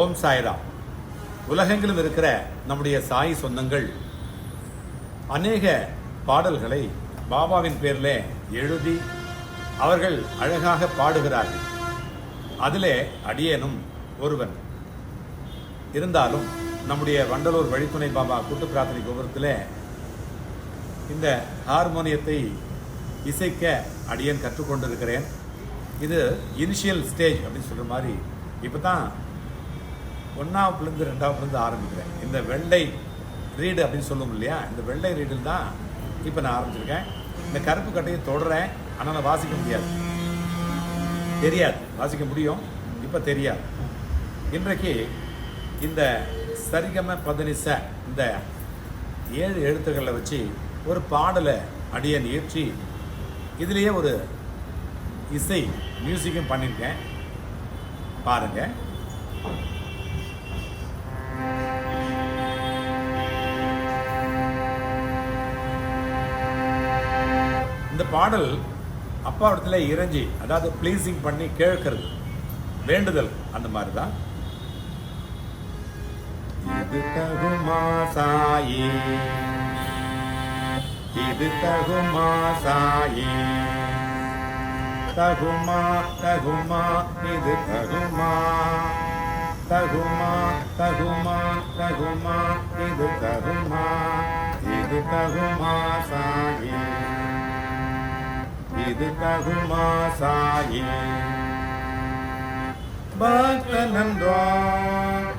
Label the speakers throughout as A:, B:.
A: ஓம் சாய்ராம். உலகெங்கிலும் இருக்கிற நம்முடைய சாய் சொந்தங்கள் அநேக பாடல்களை பாபாவின் பேரில் எழுதி அவர்கள் அழகாக பாடுகிறார்கள். அதிலே அடியேனும் ஒருவன். இருந்தாலும் நம்முடைய வண்டலூர் வழித்துணை பாபா கூட்டு பிரார்த்தனை கோபுரத்தில் இந்த ஹார்மோனியத்தை இசைக்க அடியேன் கற்றுக்கொண்டிருக்கிறேன். இது இனிஷியல் ஸ்டேஜ் அப்படின்னு சொல்கிற மாதிரி இப்போ தான் ஒன்றாவதுலேருந்து ரெண்டாவதுலேருந்து ஆரம்பிக்கிறேன். இந்த வெள்ளை ரீடு அப்படின்னு சொல்லுவோம் இல்லையா? இந்த வெள்ளை ரீடில் தான் இப்போ நான் ஆரம்பிச்சிருக்கேன். இந்த கருப்பு கட்டையை தொடுறேன். ஆனால் நான் வாசிக்க முடியாது. தெரியாது. வாசிக்க முடியும். இப்போ தெரியாது. இன்றைக்கு இந்த சரிகம பதனிச இந்த ஏழு எழுத்துக்களை வச்சு ஒரு பாடலை அடியன் இயற்றி இதுலேயே ஒரு இசை மியூசிக்கும் பண்ணியிருக்கேன் பாருங்கள் இந்த பாடல் அப்பா இடத்துல இறைஞ்சி அதாவது ப்ளீஸிங் பண்ணி கேட்கறது வேண்டுதல் அந்த மாதிரி தான் இது தகுமா சாயி இது தகுமா சாயி தகுமா தகுமா இது தகுமா. தகுமா தகுமா தகுமா இது தகுமா. இது தகுமா இது தகுமா சாயி பக்த நன்றோ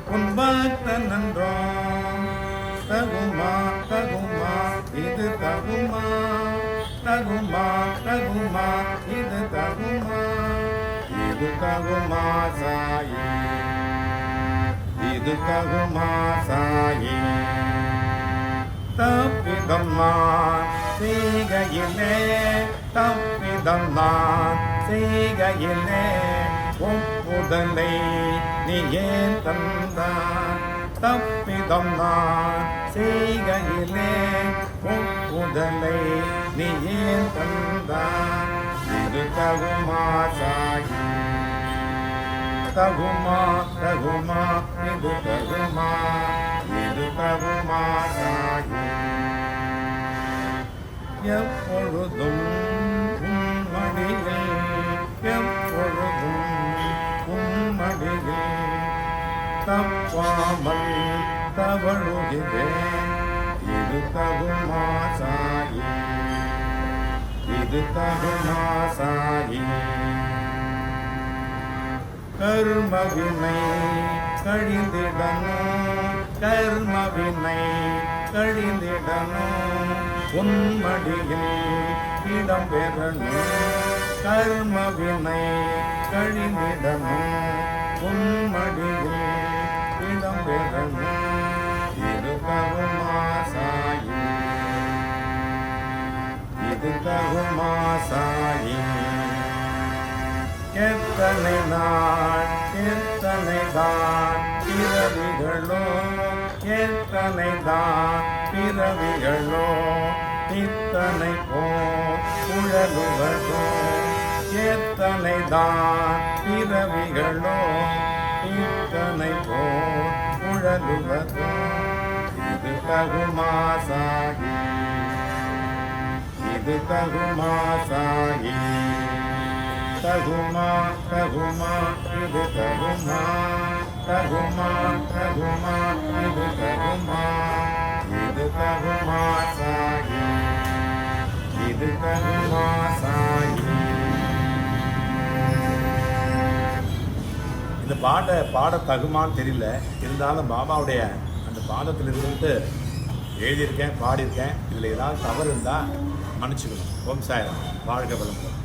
A: உன் பக்த நன்றோ தகுமா தகுமா இது தகுமா. தகுமா தகுமா இது தகுமா. இது தகுமா சாயி இது தகுமா சாயி தப்பிதம் நான் செய்கையிலே தப்பி நான் செய்கையிலே ஒப்புதலை நீ ஏன் தந்தான் தப்பிதம் நான் செய்கையிலே ஒப்புதலை நீ ஏன் தந்தான் இது தகுமா தகுமா தகுமா இது தகுமா? இது தகுமா சாயி எப்பொழுதும் உம்மடியில் எப்பொழுதும் உம்மடியில் தப்பாமல் தவழுகிறேன் இது தகுமா சாயி இது தகுமா சாயி கர்மவினை கழிந்திடணும் கர்மவினை கழிந்திடணும் உன்மடியில் இடம் பெறணும் கர்மவினை கழிந்திடணும் உன்மடியில் இடம் பெறணும் இது தகுமா இது தகுமா எத்தனை நாள் எத்தனை தான் பிறவிகளோ எத்தனை தான் பிறவிகளோ இத்தனை போ உழலுவதோ எத்தனை தான் இரவிகளோ இத்தனை போ உழலுவதோ இது தகுமா சாகி இது தகுமா சாகி தகுமா தகுமா இது தகுமா தகுமா தகுமா. இந்த பாட்டை பாட தகுமான்னு தெரியல. இருந்தாலும் பாபாவுடைய அந்த பாதத்தில் இருந்துட்டு எழுதியிருக்கேன் பாடியிருக்கேன். இதில் ஏதாவது தவறு இருந்தால் மன்னிச்சுக்கணும். ஓம் சாயரம். வாழ்க வளமுடன்.